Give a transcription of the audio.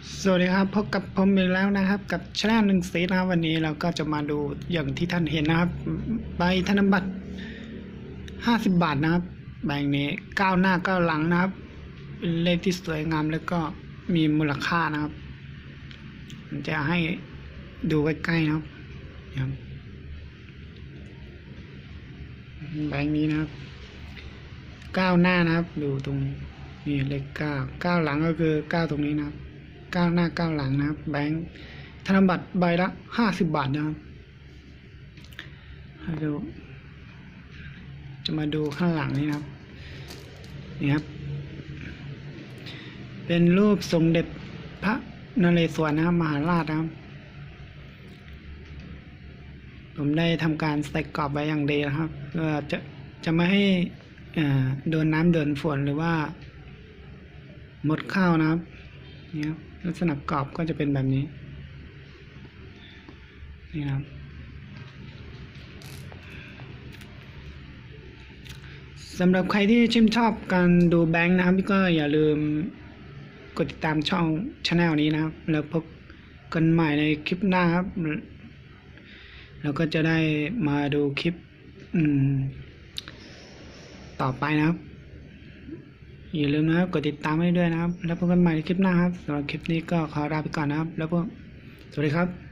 สวัสดีครับพบกับผมอีกแล้วนะครับ กับช anel หนึ่งสีนะครับ วันนี้เราก็จะมาดูอย่างที่ท่านเห็นนะครับใบธนบัตรห้าสิบบาทนะครับใบนี้ก้าวหน้าก้าวหลังนะครับเป็นเลขที่สวยงามแล้วก็มีมูลค่านะครับจะให้ดูใกล้ๆนะครับนะครับใบนี้นะครับก้าวหน้านะครับ ดูตรงนี้นี่เลขเก้าก้าวหลังก็คือก้าวตรงนี้นะครับ ก้าวหน้าก้าวหลังนะครับ แบงค์ธนบัตรใบละห้าสิบบาทนะครับมาดูจะมาดูข้างหลังนี่นะครับ นี่ครับ เป็นรูปสมเด็จพระนเรศวรนะครับมหาราชนะครับ ผมได้ทำการใส่กรอบไว้อย่างดีนะครับเพื่อจะจะไม่ให้อ่าโดนน้ำโดนฝนหรือว่าหมดข้าวนะครับ นี่ครับลักษณะกรอบก็จะเป็นแบบนี้ นี่นะครับ สำหรับใครที่ชื่นชอบการดูแบงค์นะครับก็อย่าลืมกดติดตามช่องช anel นี้นะครับ แล้วพบกันใหม่ในคลิปหน้าครับ แล้วก็จะได้มาดูคลิปต่อไปนะครับ อย่าลืมนะครับกดติดตามให้ด้วยนะครับ แล้วพบกันใหม่ในคลิปหน้าครับสำหรับคลิปนี้ก็ขอลาไปก่อนนะครับ แล้วพบสวัสดีครับ